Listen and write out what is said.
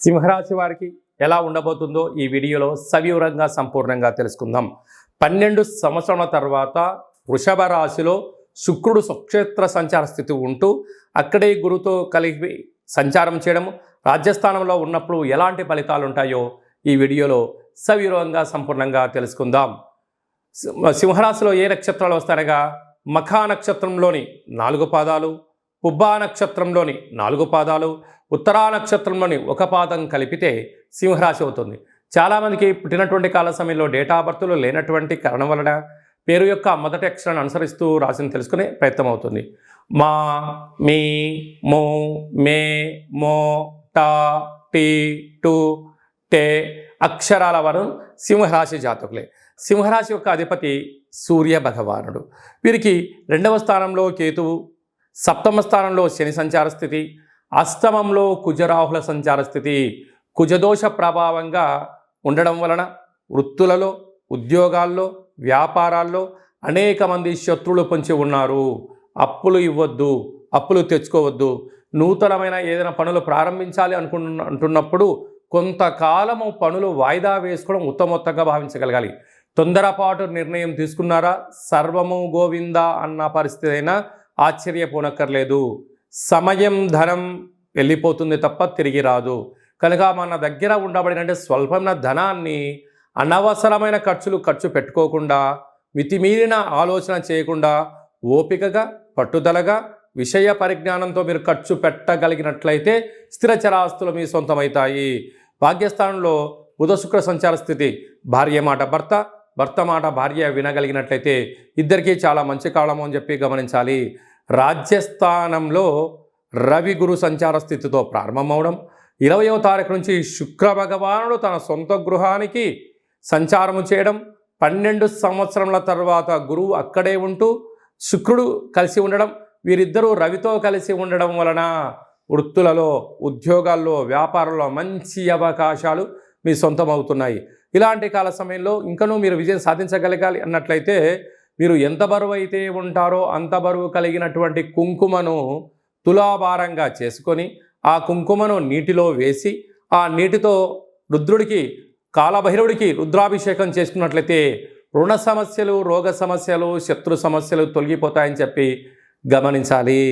సింహరాశి వారికి ఎలా ఉండబోతుందో ఈ వీడియోలో సవివరంగా సంపూర్ణంగా తెలుసుకుందాం. పన్నెండు సంవత్సరాల తర్వాత వృషభ రాశిలో శుక్రుడు సుక్షేత్ర సంచార స్థితి ఉంటూ అక్కడే గురుతో కలిపి సంచారం చేయడం రాజ్యస్థానంలో ఉన్నప్పుడు ఎలాంటి ఫలితాలు ఉంటాయో ఈ వీడియోలో సవివరంగా సంపూర్ణంగా తెలుసుకుందాం. సింహరాశిలో ఏ నక్షత్రాలు వస్తాయనగా మఖా నక్షత్రంలోని నాలుగు పాదాలు పుబ్బా నక్షత్రంలోని నాలుగు పాదాలు ఉత్తరా నక్షత్రంలోని ఒక పాదం కలిపితే సింహరాశి అవుతుంది. చాలామందికి పుట్టినటువంటి కాల సమయంలో డేటా బర్త్లు లేనటువంటి కారణం వలన పేరు యొక్క మొదటి అక్షరాన్ని అనుసరిస్తూ రాశిని తెలుసుకునే ప్రయత్నం అవుతుంది. మా మీ మో మే మో టా టీ టు టే అక్షరాల వారు సింహరాశి జాతకులే. సింహరాశి యొక్క అధిపతి సూర్య భగవానుడు. వీరికి రెండవ స్థానంలో కేతువు సప్తమ స్థానంలో శని సంచార స్థితి అష్టమంలో కుజరాహుల సంచార స్థితి. కుజదోష ప్రభావంగా ఉండడం వలన వృత్తులలో ఉద్యోగాల్లో వ్యాపారాల్లో అనేక మంది శత్రువులు పొంచి ఉన్నారు. అప్పులు ఇవ్వద్దు అప్పులు తెచ్చుకోవద్దు. నూతనమైన ఏదైనా పనులు ప్రారంభించాలి అనుకుంటున్న అంటున్నప్పుడు కొంతకాలము పనులు వాయిదా వేసుకోవడం ఉత్తమోత్తంగా భావించగలగాలి. తొందరపాటు నిర్ణయం తీసుకున్నారా? సర్వము గోవింద అన్న పరిస్థితి అయినా ఆశ్చర్యపోనక్కర్లేదు. సమయం ధనం వెళ్ళిపోతుంది తప్ప తిరిగి రాదు. కనుక మన దగ్గర ఉండబడిన స్వల్పమైన ధనాన్ని అనవసరమైన ఖర్చులు ఖర్చు పెట్టుకోకుండా మితిమీరిన ఆలోచన చేయకుండా ఓపికగా పట్టుదలగా విషయ పరిజ్ఞానంతో మీరు ఖర్చు పెట్టగలిగినట్లయితే స్థిర చరాస్తులు మీ సొంతమవుతాయి. భాగ్యస్థానంలో బుధ శుక్ర సంచార స్థితి భార్య మాట భర్త భర్త మాట భార్య వినగలిగినట్లయితే ఇద్దరికీ చాలా మంచి కాలము అని చెప్పి గమనించాలి. రాజ్యస్థానంలో రవి గురు సంచార స్థితితో ప్రారంభమవడం. ఇరవయవ తారీఖు నుంచి శుక్ర భగవానుడు తన సొంత గృహానికి సంచారము చేయడం. పన్నెండు సంవత్సరముల తర్వాత గురువు అక్కడే ఉంటూ శుక్రుడు కలిసి ఉండడం. వీరిద్దరూ రవితో కలిసి ఉండడం వలన వృత్తులలో ఉద్యోగాల్లో వ్యాపారంలో మంచి అవకాశాలు మీ సొంతం అవుతున్నాయి ఇలాంటి కాల సమయంలో ఇంకనూ మీరు విజయం సాధించగలగాలి అన్నట్లయితే మీరు ఎంత బరువు అయితే ఉంటారో అంత బరువు కలిగినటువంటి కుంకుమను తులాభారంగా చేసుకొని ఆ కుంకుమను నీటిలో వేసి ఆ నీటితో రుద్రుడికి కాలభైరవుడికి రుద్రాభిషేకం చేసుకున్నట్లయితే రుణ సమస్యలు రోగ సమస్యలు శత్రు సమస్యలు తొలగిపోతాయని చెప్పి గమనించాలి.